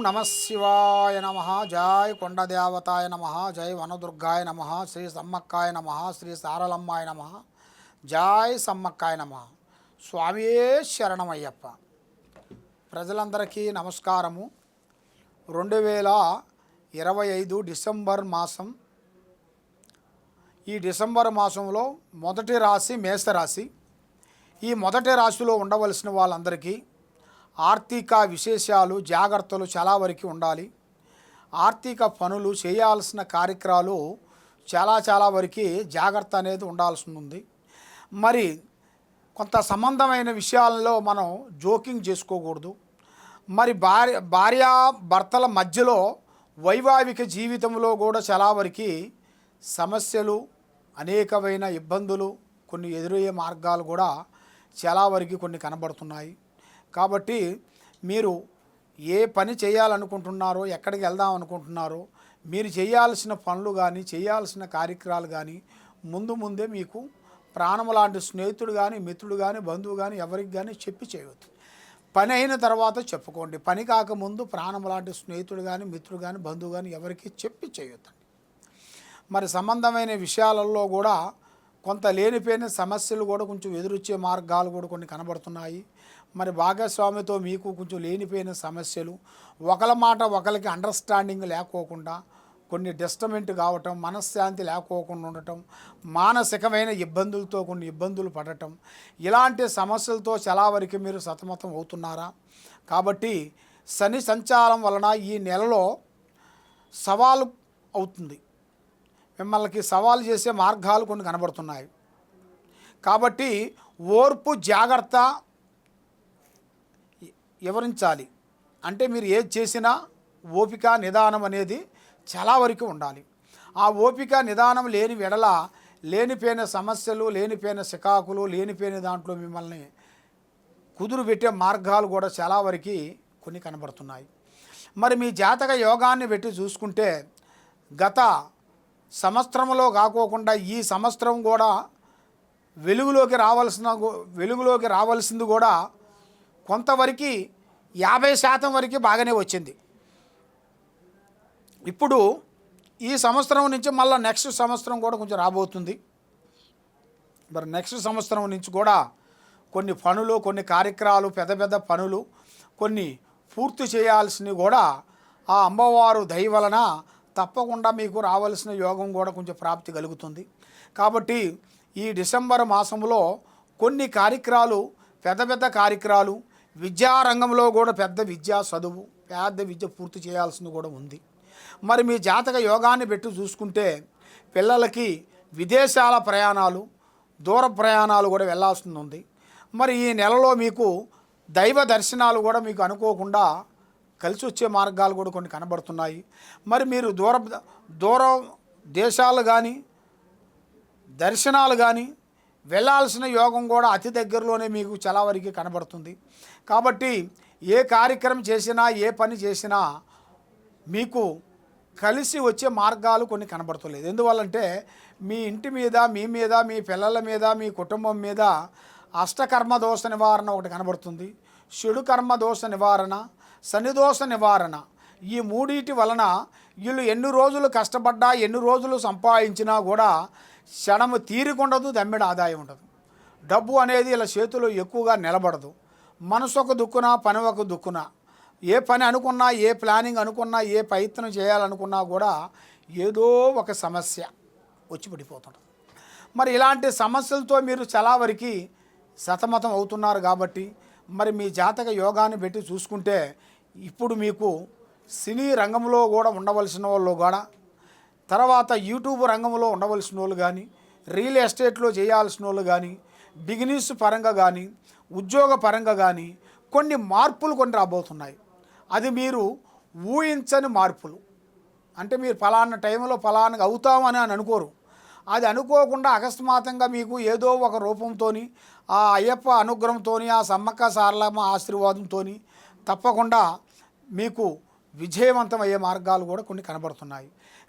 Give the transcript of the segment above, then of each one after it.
నమ శివాయ నమ జై కొండదేవతాయ నమ జై వనదుర్గాయ నమ శ్రీ సమ్మక్కాయ నమ శ్రీ సారలమ్మాయ నమ జై సమ్మక్కాయ నమ. స్వామియే శరణమయ్యప్ప. ప్రజలందరికీ నమస్కారము. రెండు వేల ఇరవై ఐదు డిసెంబర్ మాసం. ఈ డిసెంబర్ మాసంలో మొదటి రాశి మేషరాశి. ఈ మొదటి రాశిలో ఉండవలసిన వాళ్ళందరికీ ఆర్థిక విశేషాలు జాగ్రత్తలు చాలా వరకు ఉండాలి. ఆర్థిక పనులు చేయాల్సిన కార్యక్రమాలు చాలా చాలా వరకు జాగ్రత్త అనేది ఉండాల్సి ఉంది మరి కొంత సంబంధమైన విషయాలలో మనం జోకింగ్ చేసుకోకూడదు. మరి భార్య భార్య భర్తల మధ్యలో వైవాహిక జీవితంలో కూడా చాలా వరకు సమస్యలు అనేకమైన ఇబ్బందులు కొన్ని ఎదురయ్యే మార్గాలు కూడా చాలా వరకు కొన్ని కనబడుతున్నాయి. కాబట్టి మీరు ఏ పని చేయాలనుకుంటున్నారో ఎక్కడికి వెళ్దాం అనుకుంటున్నారో మీరు చేయాల్సిన పనులు కానీ చేయాల్సిన కార్యక్రమాలు కానీ ముందు ముందే మీకు ప్రాణం లాంటి స్నేహితుడు కానీ మిత్రుడు కానీ బంధువు కానీ ఎవరికి కానీ చెప్పి చేయవద్దు పని అయిన తర్వాత చెప్పుకోండి. పని కాకముందు ప్రాణం లాంటి స్నేహితుడు కానీ మిత్రుడు కానీ బంధువు కానీ ఎవరికి చెప్పి చేయొద్దండి. మరి సంబంధమైన విషయాలలో కూడా కొంత లేనిపోయిన సమస్యలు కూడా కొంచెం ఎదురొచ్చే మార్గాలు కూడా కొన్ని కనబడుతున్నాయి. మరి భాగస్వామితో మీకు కొంచెం లేనిపోయిన సమస్యలు ఒకల మాట ఒకరికి అండర్స్టాండింగ్ లేకోకుండా కొన్ని డిస్టమెంట్ కావటం మనశ్శాంతి లేకోకుండా ఉండటం మానసికమైన ఇబ్బందులతో కొన్ని ఇబ్బందులు పడటం ఇలాంటి సమస్యలతో చాలా వరకు మీరు సతమతం అవుతున్నారా? కాబట్టి శని సంచారం వలన ఈ నెలలో సవాలు అవుతుంది. మిమ్మల్ని సవాలు చేసే మార్గాలు కొన్ని కనబడుతున్నాయి. కాబట్టి ఓర్పు జాగ్రత్త వివరించాలి అంటే మీరు ఏది చేసినా ఓపిక నిదానం అనేది చాలా వరకు ఉండాలి. ఆ ఓపిక నిదానం లేని వెడల లేనిపోయిన సమస్యలు లేనిపోయిన సికాకులు లేనిపోయిన దాంట్లో మిమ్మల్ని కుదురు పెట్టే మార్గాలు కూడా చాలా వరకు కొన్ని కనబడుతున్నాయి. మరి మీ జాతక యోగాన్ని పెట్టి చూసుకుంటే గత సంవత్సరంలో కాకోకుండా ఈ సంవత్సరం కూడా వెలుగులోకి రావాల్సిన వెలుగులోకి రావాల్సింది కూడా కొంతవరకు యాభై శాతం వరకు బాగానే వచ్చింది. ఇప్పుడు ఈ సంవత్సరం నుంచి మళ్ళీ నెక్స్ట్ సంవత్సరం కూడా కొంచెం రాబోతుంది. మరి నెక్స్ట్ సంవత్సరం నుంచి కూడా కొన్ని పనులు కొన్ని కార్యక్రమాలు పెద్ద పెద్ద పనులు కొన్ని పూర్తి చేయాల్సినవి కూడా ఆ అమ్మవారు దయ వలన తప్పకుండా మీకు రావాల్సిన యోగం కూడా కొంచెం ప్రాప్తి కలుగుతుంది. కాబట్టి ఈ డిసెంబర్ మాసంలో కొన్ని కార్యక్రమాలు పెద్ద పెద్ద కార్యక్రమాలు విద్యారంగంలో కూడా పెద్ద విద్యా చదువు పెద్ద విద్య పూర్తి చేయాల్సింది కూడా ఉంది. మరి మీ జాతక యోగాన్ని పెట్టి చూసుకుంటే పిల్లలకి విదేశాల ప్రయాణాలు దూర ప్రయాణాలు కూడా వెళ్ళాల్సి ఉంది. మరి ఈ నెలలో మీకు దైవ దర్శనాలు కూడా మీకు అనుకోకుండా కలిసి వచ్చే మార్గాలు కూడా కొన్ని కనబడుతున్నాయి. మరి మీరు దూర దూర దేశాలు కానీ దర్శనాలు కానీ వెళ్ళాల్సిన యోగం కూడా అతి దగ్గరలోనే మీకు చాలా వరకు కనబడుతుంది. కాబట్టి ఏ కార్యక్రమం చేసినా ఏ పని చేసినా మీకు కలిసి వచ్చే మార్గాలు కొన్ని కనబడతలేదు ఎందువల్లంటే మీ ఇంటి మీద మీ మీద మీ పిల్లల మీద మీ కుటుంబం మీద అష్టకర్మ దోష నివారణ ఒకటి కనబడుతుంది. చెడు కర్మ దోష నివారణ శనిదోష నివారణ. ఈ మూడిటి వలన వీళ్ళు ఎన్ని రోజులు కష్టపడ్డా ఎన్ని రోజులు సంపాదించినా కూడా క్షణము తీరికుండదు దమ్మిడ ఆదాయం ఉండదు. డబ్బు అనేది ఇలా చేతిలో ఎక్కువగా నిలబడదు. మనసు ఒక దుక్కున పని ఒక దుక్కున. ఏ పని అనుకున్నా ఏ ప్లానింగ్ అనుకున్నా ఏ ప్రయత్నం చేయాలనుకున్నా కూడా ఏదో ఒక సమస్య వచ్చి పడిపోతుంటుంది. మరి ఇలాంటి సమస్యలతో మీరు చాలా వరకు సతమతం అవుతున్నారు కాబట్టి మరి మీ జాతక యోగాన్ని పెట్టి చూసుకుంటే ఇప్పుడు మీకు సినీ రంగంలో కూడా ఉండవలసిన వాళ్ళు కూడా తర్వాత యూట్యూబ్ రంగంలో ఉండవలసిన వాళ్ళు కానీ రియల్ ఎస్టేట్లో చేయాల్సిన వాళ్ళు కానీ బిగినెస్ పరంగా కానీ ఉద్యోగ పరంగా కానీ కొన్ని మార్పులు కొన్ని రాబోతున్నాయి. అది మీరు ఊహించని మార్పులు. అంటే మీరు ఫలానా టైంలో ఫలానా అవుతామని అని అనుకోరు. అది అనుకోకుండా అకస్మాత్తంగా మీకు ఏదో ఒక రూపంతో ఆ అయ్యప్ప అనుగ్రహంతో ఆ సమ్మక్క సారలమ్మ ఆశీర్వాదంతో తప్పకుండా మీకు విజయవంతం అయ్యే మార్గాలు కూడా కొన్ని కనబడుతున్నాయి.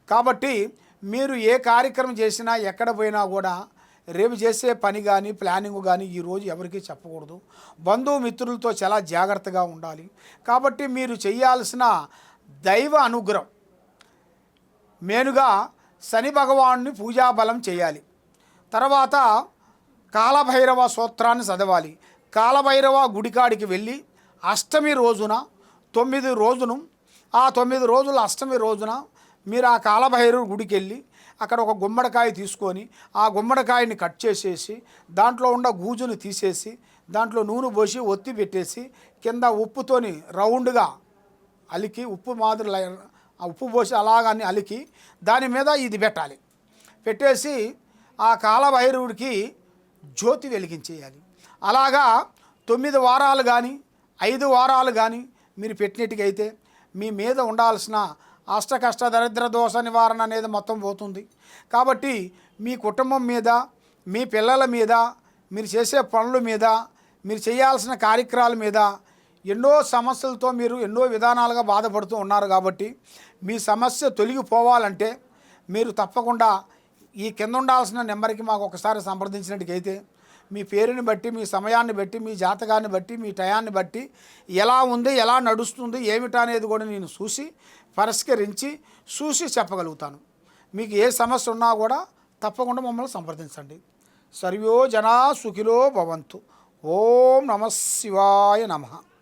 కాబట్టి మీరు ఏ కార్యక్రమం చేసినా ఎక్కడ పోయినా కూడా రేపు చేసే పని కానీ ప్లానింగ్ కానీ ఈరోజు ఎవరికీ చెప్పకూడదు. బంధుమిత్రులతో చాలా జాగ్రత్తగా ఉండాలి. కాబట్టి మీరు చేయాల్సిన దైవ అనుగ్రహం మేనుగా శని భగవాన్ని పూజాబలం చేయాలి. తర్వాత కాలభైరవ సూత్రాన్ని చదవాలి. కాలభైరవ గుడికాడికి వెళ్ళి అష్టమి రోజున తొమ్మిది రోజును ఆ తొమ్మిది రోజుల అష్టమి రోజున మీరు ఆ కాలభైరవు గుడికి వెళ్ళి అక్కడ ఒక గుమ్మడికాయ తీసుకొని ఆ గుమ్మడికాయని కట్ చేసేసి దాంట్లో ఉన్న గూజుని తీసేసి దాంట్లో నూనె పోసి ఒత్తి పెట్టేసి కింద ఉప్పుతోని రౌండ్గా అలికి ఉప్పు మాదిరి ఆ ఉప్పు పోసి అలాగని అలికి దాని మీద ఇది పెట్టాలి. పెట్టేసి ఆ కాలభైరవుడికి జ్యోతి వెలిగించేయాలి. అలాగా తొమ్మిది వారాలు కానీ ఐదు వారాలు కానీ మీరు పెట్టినట్టుకైతే మీ మీద ఉండాల్సిన అష్ట కష్ట దరిద్ర దోష నివారణ అనేది మొత్తం పోతుంది. కాబట్టి మీ కుటుంబం మీద మీ పిల్లల మీద మీరు చేసే పనుల మీద మీరు చేయాల్సిన కార్యక్రమాల మీద ఎన్నో సమస్యలతో మీరు ఎన్నో విధానాలుగా బాధపడుతూ ఉన్నారు కాబట్టి మీ సమస్య తొలగిపోవాలంటే మీరు తప్పకుండా ఈ కింద ఉండాల్సిన నెంబర్కి మాకు ఒకసారి సంప్రదించినట్టుకైతే మీ పేరుని బట్టి మీ సమయాన్ని బట్టి మీ జాతకాన్ని బట్టి మీ టయాన్ని బట్టి ఎలా ఉంది ఎలా నడుస్తుంది ఏమిటా అనేది కూడా నేను చూసి పరిష్కరించి చూసి చెప్పగలుగుతాను. మీకు ఏ సమస్య ఉన్నా కూడా తప్పకుండా మమ్మల్ని సంప్రదించండి. సర్వో జనా సుఖిలో భవంతు. ఓం నమ శివాయ నమః.